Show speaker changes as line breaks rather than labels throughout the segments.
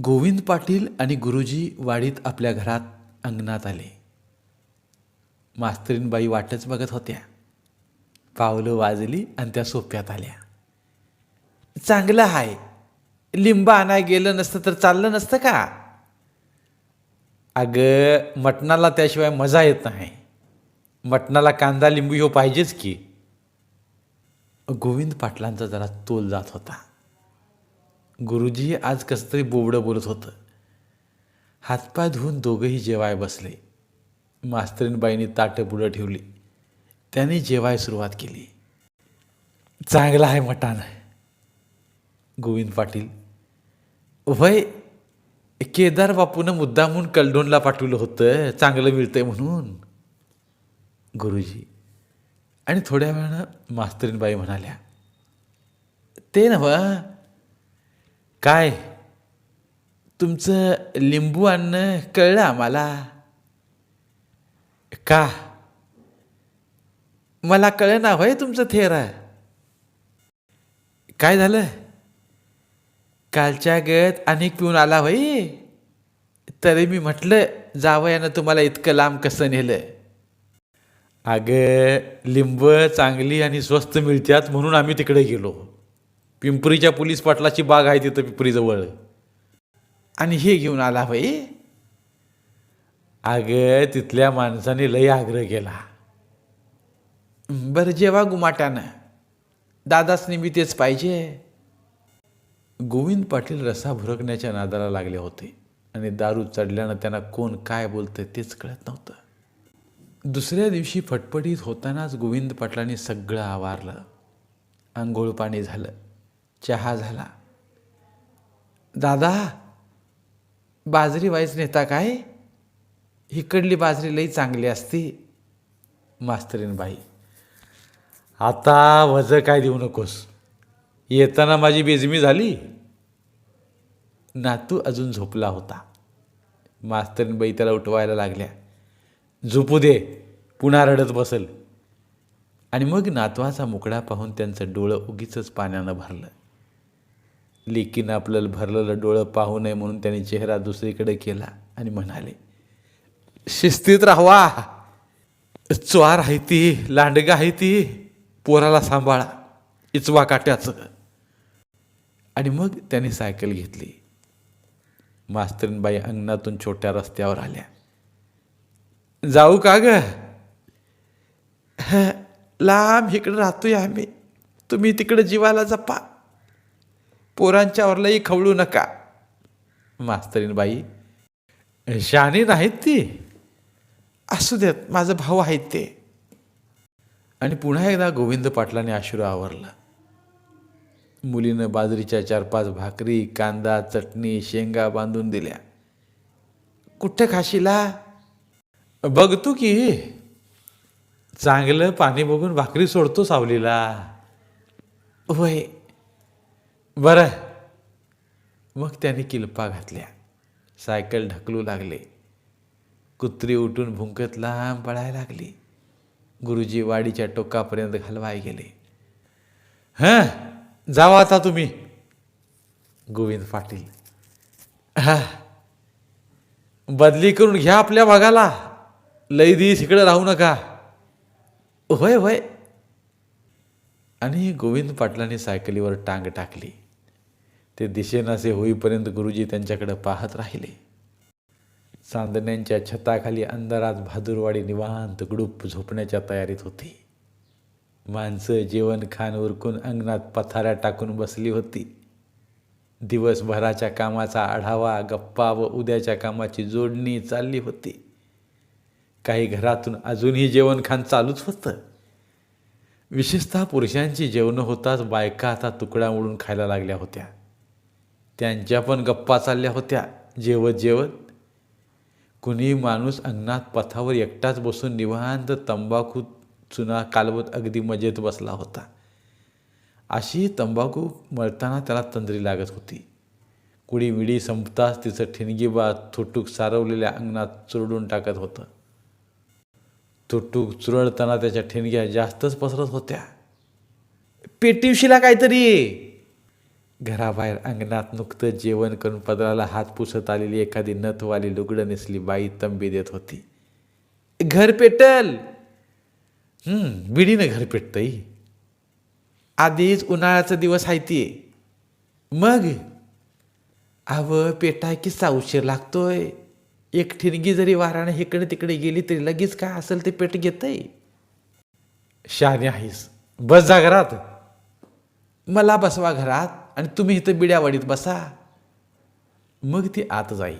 गोविंद पाटील आणि गुरुजी वाडीत आपल्या घरात अंगणात आले. मास्तरीनबाई वाटच बघत होत्या. पावलं वाजली आणि त्या सोप्यात आल्या. चांगलं आहे लिंबा आणाय गेलं नसतं तर चाललं नसतं का? अगं मटणाला त्याशिवाय मजा येत नाही. मटणाला कांदा लिंबू हो पाहिजेच की. गोविंद पाटलांचा जरा तोल जात होता. गुरुजी आज कसं तरी बोबडं बोलत होतं. हातपाय धुवून दोघंही जेवाय बसले. मास्तरीनबाईंनी ताटं पुढं ठेवली. त्याने जेवाय सुरुवात केली. चांगला आहे मटान. गोविंद पाटील वय केदार बापूनं मुद्दामून कलडोनला पाठवलं होतं. चांगलं मिळतंय म्हणून. गुरुजी आणि थोड्या वेळानं मास्तरीनबाई म्हणाल्या ते नव्हं काय? तुमचं लिंबू आणणं कळलं आम्हाला. का? मला कळेना होय तुमचं थेर. काय झालं? कालच्या गत अनेक पिऊन आला होय. तरी मी म्हटलं जावयानं तुम्हाला इतकं लांब कसं नेलं? अगं लिंब चांगली आणि स्वस्त मिळतात म्हणून आम्ही तिकडे गेलो. पिंपरीच्या पोलीस पाटलाची बाग आहे तिथं पिंपरीजवळ. आणि हे घेऊन आला भाई अगं तिथल्या माणसाने लय आग्रह केला. बरं जेव्हा गुमाट्यानं दादासनी मी तेच पाहिजे. गोविंद पाटील रसा भुरकण्याच्या नादाला लागले होते. आणि दारू चढल्यानं त्यांना कोण काय बोलतं तेच कळत नव्हतं. दुसऱ्या दिवशी फटफटीत होतानाच गोविंद पाटलांनी सगळं आवारलं. आंघोळ पाणी झालं. चहा झाला. दादा बाजरी वाईच नेता काय? इकडली बाजरी लई चांगली असती. मास्तरीन बाई आता वज काय देऊ नकोस. येताना माझी बेजमी झाली. नातू अजून झोपला होता. मास्तरीनबाई त्याला उठवायला लागल्या. झोपू दे पुन्हा रडत बसल. आणि मग नातवाचा मुकडा पाहून त्यांचं डोळं उगीच पाण्यानं भरलं. लेकीनं आपल्याला भरलेलं डोळं पाहू नये म्हणून त्यांनी चेहरा दुसरीकडे केला आणि म्हणाले शिस्तीत राहावा. चोर आहे ती लांडगा आहे ती. पोराला सांभाळा. इचवा काट्याचं. आणि मग त्याने सायकल घेतली. मास्तरीनबाई अंगणातून छोट्या रस्त्यावर आल्या. जाऊ का ग? लांब इकडं राहतोय आम्ही. तुम्ही तिकडे जीवाला जपा. पोरांच्यावर लई खवळू नका. मास्तरीन बाई शानी नाहीत ती. असू देत माझं भाऊ आहेत ते. आणि पुन्हा एकदा गोविंद पाटलाने आशुर आवरला. मुलीनं बाजरीच्या चार पाच भाकरी कांदा चटणी शेंगा बांधून दिल्या. कुठे खाशीला? बघतो की. चांगलं पाणी बघून भाकरी सोडतो सावलीला. होय बरं. मग त्याने किलपा घातल्या. सायकल ढकलू लागले. कुत्री उठून भुंकत लांब पळायला लागली. गुरुजी वाडीच्या टोकापर्यंत घालवाय गेले. हां जावा आता तुम्ही. गोविंद पाटील. हा. बदली करून घ्या आपल्या भागाला. लई दिस इकडं राहू नका. होय होय. आणि गोविंद पाटलांनी सायकलीवर टांग टाकली. ते दिशेनासे होईपर्यंत गुरुजी त्यांच्याकडे पाहत राहिले. चांदण्यांच्या छताखाली अंधारात भादुरवाडी निवांत गुडूप झोपण्याच्या तयारीत होती. माणसं जेवण खाण उरकून अंगणात पथाऱ्या टाकून बसली होती. दिवसभराच्या कामाचा आढावा गप्पा व उद्याच्या कामाची जोडणी चालली होती. काही घरातून अजूनही जेवणखान चालूच होतं. विशेषतः पुरुषांची जेवणं होताच बायका आता तुकडा मोडून खायला लागल्या होत्या. त्यांच्या पण गप्पा चालल्या होत्या जेवत जेवत कुणी माणूस अंगणात पथावर एकटाच बसून निवांत तंबाखू चुना कालवत अगदी मजेत बसला होता. अशी तंबाखू मळताना त्याला तंद्री लागत होती. कुडी विडी संपताच तिचं ठिणगीबा थुटूक सारवलेल्या अंगणात चुरडून टाकत होतं. तुटूक चुरळताना त्याच्या ठिणग्या जास्तच पसरत होत्या. पेटीवशीला काहीतरी! घराबाहेर अंगणात नुकतं जेवण करून पदराला हात पुसत आलेली एखादी नथवाली लुगडं नेसली बाई तंबी देत होती. घर पेटल. विडीनं बिडीनं घर पेटतंय. आधीच उन्हाळ्याचा दिवस आहे ते. मग? आव पेटाय किस्सा उशीर लागतोय. एक ठिणगी जरी वाराने इकडे तिकडे गेली तरी लगेच काय असेल ते पेट घेतय. शहाणे आहेस. बस जा घरात. मला बसवा घरात. आणि तुम्ही इथं बिड्यावाडीत बसा. मग ती आत जाई.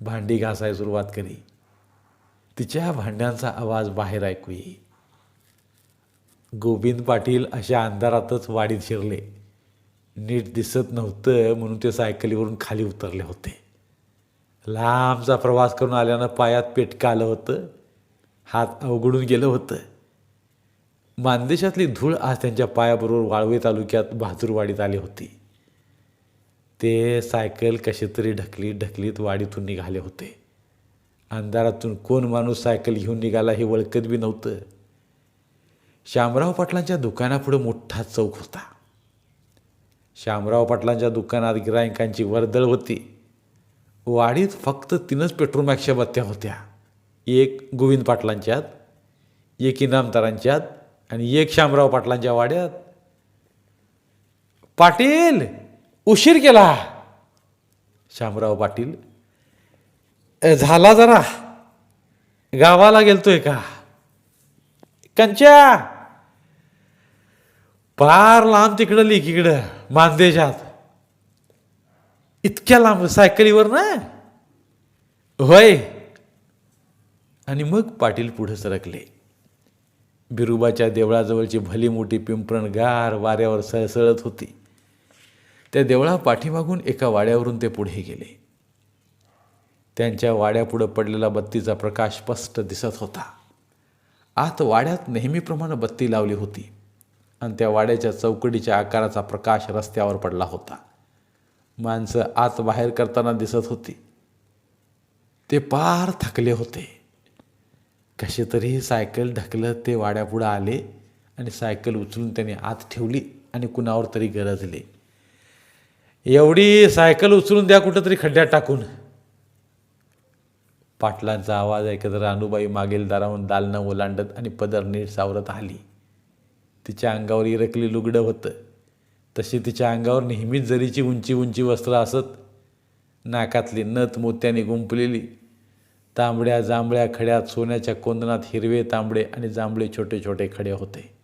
भांडी घासाय सुरुवात करी. तिच्या भांड्यांचा आवाज बाहेर ऐकू ये गोविंद पाटील अशा अंधारातच वाडीत शिरले. नीट दिसत नव्हतं म्हणून ते सायकलीवरून खाली उतरले होते. लांबचा प्रवास करून आल्यानं पायात पेटका आलं होतं. हात अवघडून गेलं होतं. मानदेशातली धूळ आज त्यांच्या पायाबरोबर वाळवे तालुक्यात बहादूरवाडीत आली होती. ते सायकल कशी तरी ढकलीत ढकलीत वाडीतून निघाले होते. अंधारातून कोण माणूस सायकल घेऊन निघाला हे वळकत बी नव्हतं. शामराव पाटलांच्या दुकानापुढं मोठा चौक होता. शामराव पाटलांच्या दुकानात गिरायकांची वर्दळ होती. वाडीत फक्त तीनच पेट्रोमॅक्सच्या बत्त्या होत्या. एक गोविंद पाटलांच्यात एक इनामदारांच्यात आणि एक शामराव पाटलांच्या वाड्यात पाटील उशीर केला. शामराव पाटील झाला जरा. गावाला गेलतोय का? कंच्या. फार लांब तिकडं लिकीकडं. मानदेशात इतक्या लांब सायकलीवर ना? होय. आणि मग पाटील पुढे सरकले. बिरुबाच्या देवळाजवळची भली मोठी पिंपरण गार वाऱ्यावर सळसळत होती. त्या देवळा पाठीमागून एका वाड्यावरून ते पुढे गेले. त्यांच्या वाड्यापुढं पडलेला बत्तीचा प्रकाश स्पष्ट दिसत होता. आत वाड्यात नेहमीप्रमाणे बत्ती लावली होती आणि त्या वाड्याच्या चौकडीच्या आकाराचा प्रकाश रस्त्यावर पडला होता. माणसं आत बाहेर करताना दिसत होती. ते पार थकले होते. कसे तरी सायकल ढकलत ते वाड्यापुढं आले आणि सायकल उचलून त्याने आत ठेवली आणि कुणावर तरी गरजले एवढी सायकल उचलून द्या कुठं तरी खड्ड्यात टाकून. पाटलांचा आवाज ऐकत रानूबाई मागील दाराहून दालनं ओलांडत आणि पदर नीट सावरत आली. तिच्या अंगावर इरकली लुगडं होतं. तशी तिच्या अंगावर नेहमीच जरीची उंची उंची वस्त्र असत. नाकातली नथ मोत्याने गुंपलेली तांबड्या जांभळ्या खड्यात सोन्याच्या कोंदणात हिरवे तांबडे आणि जांभळे छोटे छोटे खडे होते.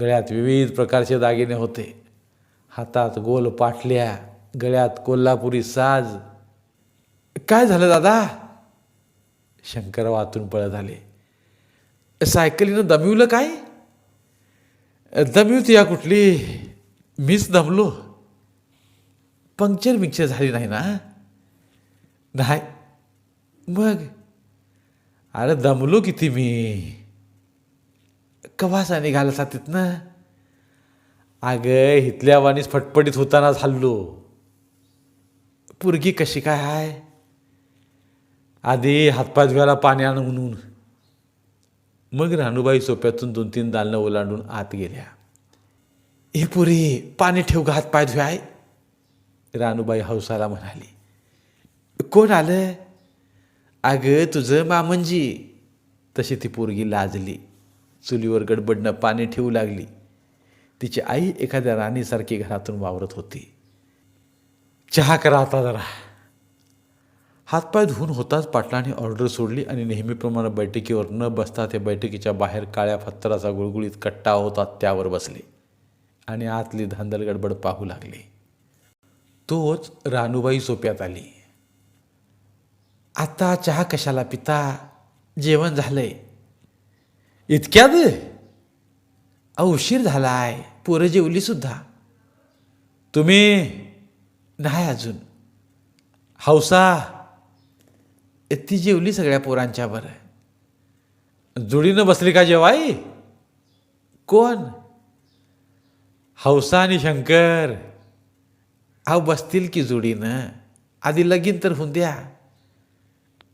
गळ्यात विविध प्रकारचे दागिने होते. हातात गोल पाटल्या गळ्यात कोल्हापुरी साज. काय झालं दादा? शंकर वातून पळत आले सायकलीनं दमिवलं काय? दमिवती या कुठली? मीच दमलो. पंक्चर मिक्चर झाली नाही ना? नाही. मग? अरे दमलो किती मी. कवासा निघाला सा तिथनं अगं हितल्या वाणीच फटफटीत होतानाच हल्लो पुरगी कशी काय आहे आधी हातपाय धुवायला पाणी आण म्हणून. मग रानूबाई सोप्यातून दोन तीन दालनं ओलांडून आत गेल्या. हे पुरी पाणी ठेव का हातपाय धुवाय. रानूबाई हौसाला म्हणाली. कोण आलं? अगं तुझं मामंजी तशी ती पोरगी लाजली. चुलीवर गडबडनं पाणी ठेवू लागली. तिची आई एखाद्या राणीसारखी घरातून वावरत होती. चहा करा आता जरा. हातपाय धुवून होताच पाटलाने ऑर्डर सोडली आणि नेहमीप्रमाणे बैठकीवर न बसता ते बैठकीच्या बाहेर काळ्या फत्तराचा गुळगुळीत कट्टा होता त्यावर बसले आणि आतली धांदल गडबड पाहू लागली. तोच रानूबाई सोप्यात आली. आता चहा कशाला पिता? जेवण झालंय. इतक्यात? उशीर झालाय. पोरं जेवली सुद्धा. तुम्ही नाही अजून. हौसा. ती जेवली सगळ्या पोरांच्या बरं. जुडीनं बसली का जेवाई? कोण? हौसा आणि शंकर. अहो बसतील की जुडीनं. आधी लगीन तर होऊन द्या.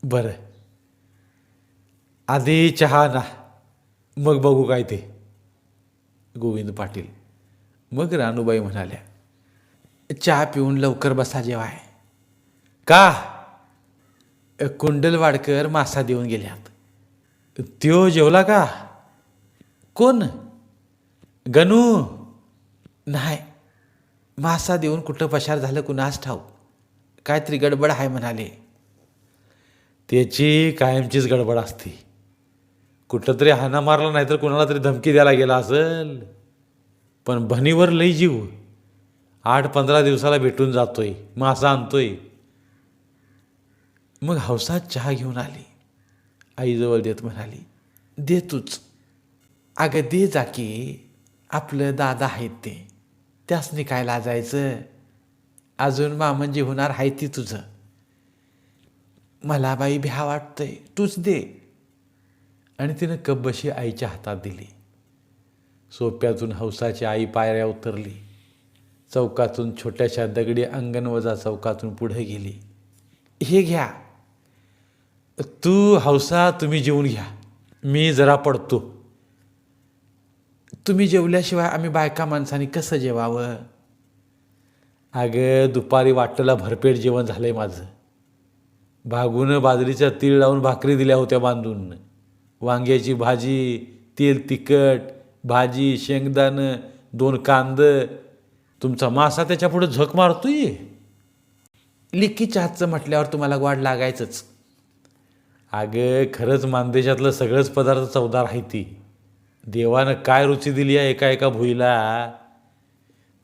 बरं. आधी चहा ना. मग बघू काय ते. गोविंद पाटील. मग रानूबाई म्हणाल्या चहा पिऊन लवकर बसा जेवाय. का? कुंडलवाडकर मासा देऊन गेल्यात. त्यो जेवला का? कोण? गणू नाही. मासा देऊन कुठं पशार झालं कुणास ठाऊ काहीतरी गडबड आहे म्हणाले. त्याची कायमचीच गडबड असते. कुठं तरी हाना मारला नाही तर कुणाला तरी धमकी द्यायला गेला असेल. पण भणीवर लई जीव. आठ पंधरा दिवसाला भेटून जातोय मासा आणतोय. मग हौसात चहा घेऊन आली. आईजवळ देत म्हणाली दे तूच अगं दे जा की. आपलं दादा आहेत ते. त्यासनी काय लाजायचं? अजून मामंजी होणार आहे ती तुझं. मला बाई भ्या वाटतंय तूच दे. आणि तिनं कब्बशी आईच्या हातात दिली. सोप्यातून हौसाची आई पायऱ्या उतरली. चौकातून छोट्याशा दगडी अंगणवजा चौकातून पुढे गेली. हे घ्या. तू हौसा तुम्ही जेवून घ्या. मी जरा पडतो. तुम्ही जेवल्याशिवाय आम्ही बायका माणसांनी कसं जेवावं? अगं दुपारी वाटलेला भरपेट जेवण झालं आहे माझं. भागून बाजरीचा तीळ लावून भाकरी दिल्या होत्या बांधून. वांग्याची भाजी तेल तिखट भाजी शेंगदाणं दोन कांद. तुमचा मासा त्याच्या पुढे झक मारतोय. लिक्कीच्या हातचं म्हटल्यावर तुम्हाला वाढ लागायचंच. अगं खरंच मानदेशातलं सगळंच पदार्थ चवदार आहे ती. देवानं काय रुची दिली आहे एका एका भुईला?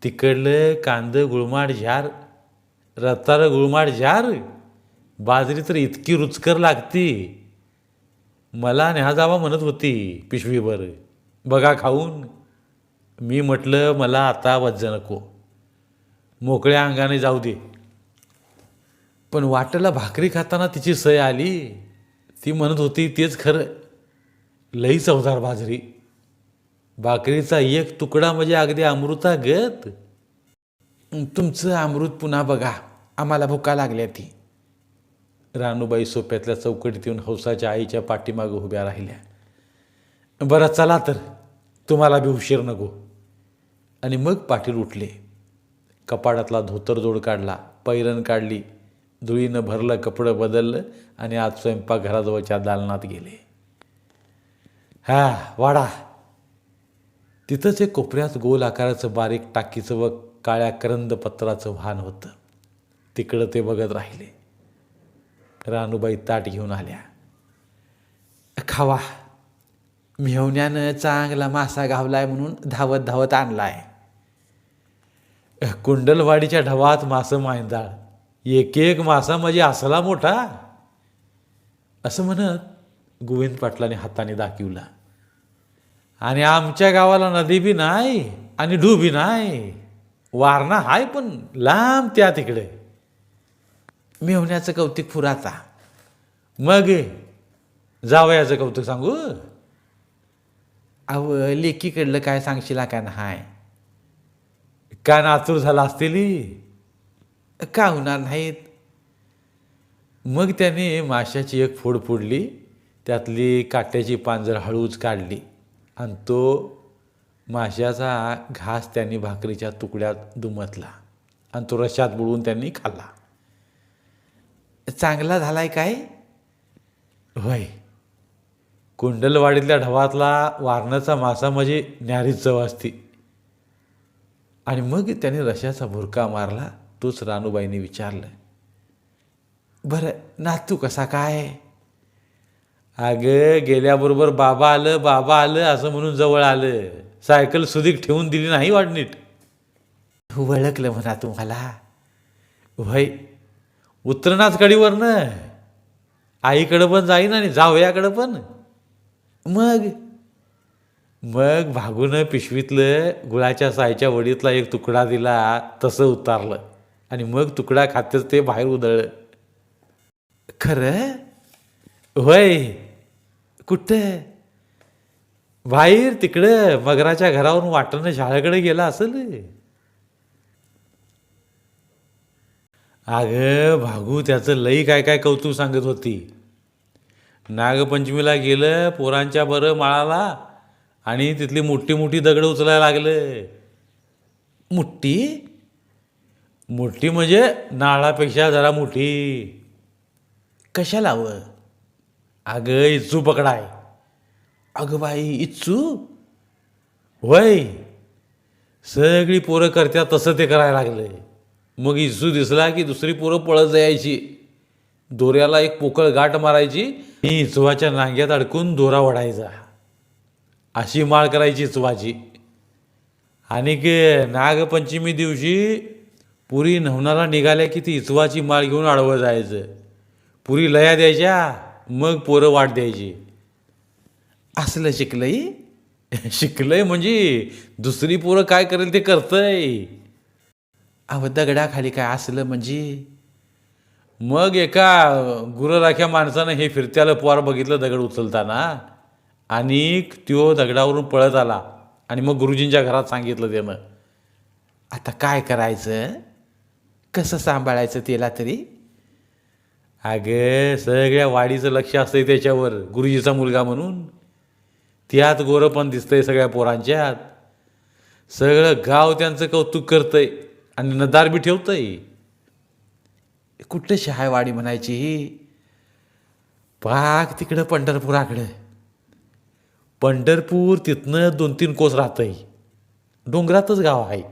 तिकडलं कांदं गुळमाड झार रतार गुळमाड झार बाजरी तर इतकी रुचकर लागती. मला न्या जावा म्हणत होती पिशवीवर बघा खाऊन. मी म्हटलं मला आता वज्ज नको. मोकळ्या अंगाने जाऊ दे. पण वाटेला भाकरी खाताना तिची सय आली. ती म्हणत होती तेच खरं. लई चवदार बाजरी. भाकरीचा एक तुकडा म्हणजे अगदी अमृता गत. तुमचं अमृत पुन्हा बघा. आम्हाला भुका लागल्या ती. रानूबाई सोप्यातल्या चौकटीत येऊन हौसाच्या आईच्या पाठीमागं उभ्या राहिल्या. बरं चला तर. तुम्हाला बी उशीर नको. आणि मग पाटील उठले. कपाडातला धोतरजोड काढला पैरण काढली धुळीनं भरलं कपडं बदललं आणि आज स्वयंपाकघराजवळच्या दालनात गेले. हा वाडा. तिथंच एक कोपऱ्यात गोल आकाराचं बारीक टाकीचं व काळ्या करंद पत्राचं वाहन होतं. तिकडं ते बघत राहिले. रानूबाई ताट घेऊन आल्या. खावा मेहण्यानं चांगला मासा गावलाय म्हणून धावत धावत आणलाय. कुंडलवाडीच्या ढवात मासं मांदाळ एक एक मासा म्हणजे असला मोठा. असं म्हणत गोविंद पाटलाने हाताने दाखवला. आणि आमच्या गावाला नदी बी नाही आणि डूबी बी नाही वारणा हाय पण लांब त्या तिकडे. मेहण्याचं कौतिक फुराचा मग जावयाचं कौतुक सांगू? अव लेकीकडलं काय सांगशील का नाही का नातूर झाला असतील? का होणार नाहीत? मग त्याने माशाची एक फोड फोडली त्यातली काट्याची पांजर हळूच काढली आणि तो माशाचा घास त्यांनी भाकरीच्या तुकड्यात दुमतला आणि तो रशात बुडवून त्यांनी खाल्ला. चांगला झालाय काय? होय. कुंडलवाडीतल्या ढवातला वारणाचा मासा म्हणजे न्यारीच चव असती. आणि मग त्याने रश्याचा भुरका मारला तोच रानूबाईने विचारलं बरं नातू कसा काय? अगं गेल्याबरोबर बाबा आलं बाबा आलं असं म्हणून जवळ आलं. सायकल सुधीक ठेवून दिली नाही वाढनीट वळखलं म्हणा तुम्हाला. वय उतरणाच कडीवरनं आईकडं पण जाईन आणि जावयाकडं पण. मग मग भागून पिशवीतलं गुळाच्या सायच्या वडीतला एक तुकडा दिला तसं उतारलं. आणि मग तुकडा खातेच ते बाहेर उधळलं. खरं? होय. कुठं? बाहेर तिकडं मगराच्या घरावरून वाटणं शाळेकडे गेला असेल? अगं भागू त्याचं लई काय काय कौतुक सांगत होती. नागपंचमीला गेलं पोरांच्या बरं माळाला आणि तिथली मोठी मोठी दगडं उचलायला लागलं. मुठ्ठी मोठी म्हणजे नाळापेक्षा जरा मोठी. कशाला हवं अगं इच्चू पकडाय. अगं बाई इच्चू? वय सगळी पोरं करत्या तसं ते करायला लागलं. मग इसू दिसला की दुसरी पोरं पळत जायची. दोऱ्याला एक पोकळ गाठ मारायची. आणि इचवाच्या नांग्यात अडकून दोरा वडायचा अशी माळ करायची इचवाची आणि के नागपंचमी दिवशी पुरी नवनाला निघाल्या की ती इचवाची माळ घेऊन आडवं जायचं. पुरी लया द्यायच्या मग पोरं वाट द्यायची. असलं शिकलंय? शिकलंय म्हणजे दुसरी पोरं काय करेल ते करतंय. अहो दगडाखाली काय असलं म्हणजे? मग एका गुरराख्या माणसानं हे फिरत्याला पोर बघितलं दगड उचलताना? आणि त्यो दगडावरून पळत आला आणि मग गुरुजींच्या घरात सांगितलं त्यानं. आता काय करायचं? कसं सांभाळायचं त्याला तरी? अगं सगळ्या वाडीचं लक्ष असतंय त्याच्यावर गुरुजीचा मुलगा म्हणून. त्यात गोरं पण दिसतंय सगळ्या पोरांच्यात. सगळं गाव त्यांचं कौतुक करतंय. आणि नदार बी ठेवतंय. कुठं शहायवाडी म्हणायची ही? पाक तिकडं पंढरपुराकडं. पंढरपूर तिथनं दोन तीन कोस राहतंय. डोंगरातच गाव आहे.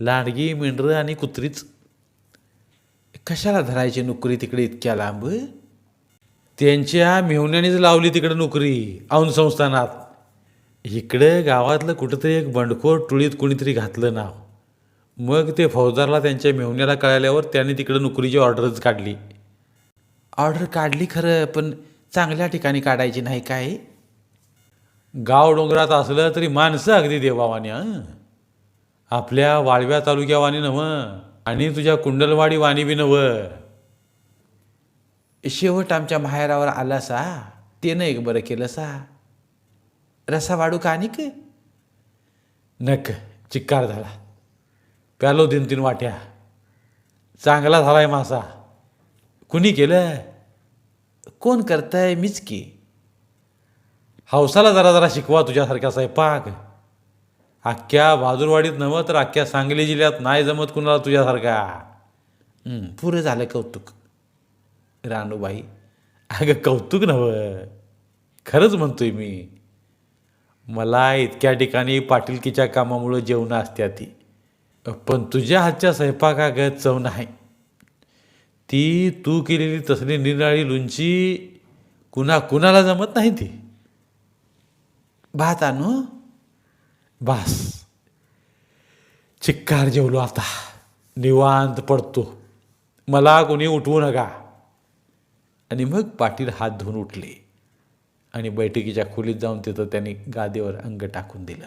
लांडगी मेंढरं आणि कुत्रीच. कशाला धरायची नोकरी तिकडे इतक्या लांब? त्यांच्या मेहुण्यानेच लावली तिकडं नोकरी औन संस्थानात. इकडं गावातलं कुठंतरी एक बंडखोर टुळीत कुणीतरी घातलं नाव. मग ते फौजदारला त्यांच्या मेहुण्याला कळाल्यावर त्याने तिकडं नोकरीची ऑर्डरच काढली. ऑर्डर काढली खरं पण चांगल्या ठिकाणी काढायची नाही काय? गाव डोंगरात असलं तरी माणसं अगदी देवावानी हं? आपल्या वाळव्या तालुक्यावानी नव्हं आणि तुझ्या कुंडलवाडी वाणी बी नव्हं. शेवट आमच्या माहेरावर आला सा त्यानं एक बरं केलं सा रसा वाढू का आणि का? नक चिक्कार झाला. प्यालो तीन तीन वाट्या. चांगला झालाय मासा. कुणी केलं कोण करताय? मीच की. हौसाला जरा जरा शिकवा तुझ्यासारखा स्वयंपाक. अख्ख्या बाजूरवाडीत नव्हं तर अख्ख्या सांगली जिल्ह्यात नाही जमत कुणाला तुझ्यासारखा. पुरं झालं कौतुक. रानूबाई अगं कौतुक नव्हं. खरंच म्हणतोय मी. मला इतक्या ठिकाणी पाटीलकीच्या कामामुळं जेवणं असत्या ती पण तुझ्या हातच्या स्वयंपाकागत चव नाही. ती तू केलेली तसली निराळी लुंची कुणा कुणाला जमत नाही ती. भात आणू? बास. चिक्कार जेवलो आता. निवांत पडतो. मला कोणी उठवू नका. आणि मग पाटील हात धुवून उठले. आणि बैठकीच्या खोलीत जाऊन तिथं त्यांनी गादीवर अंग टाकून दिलं.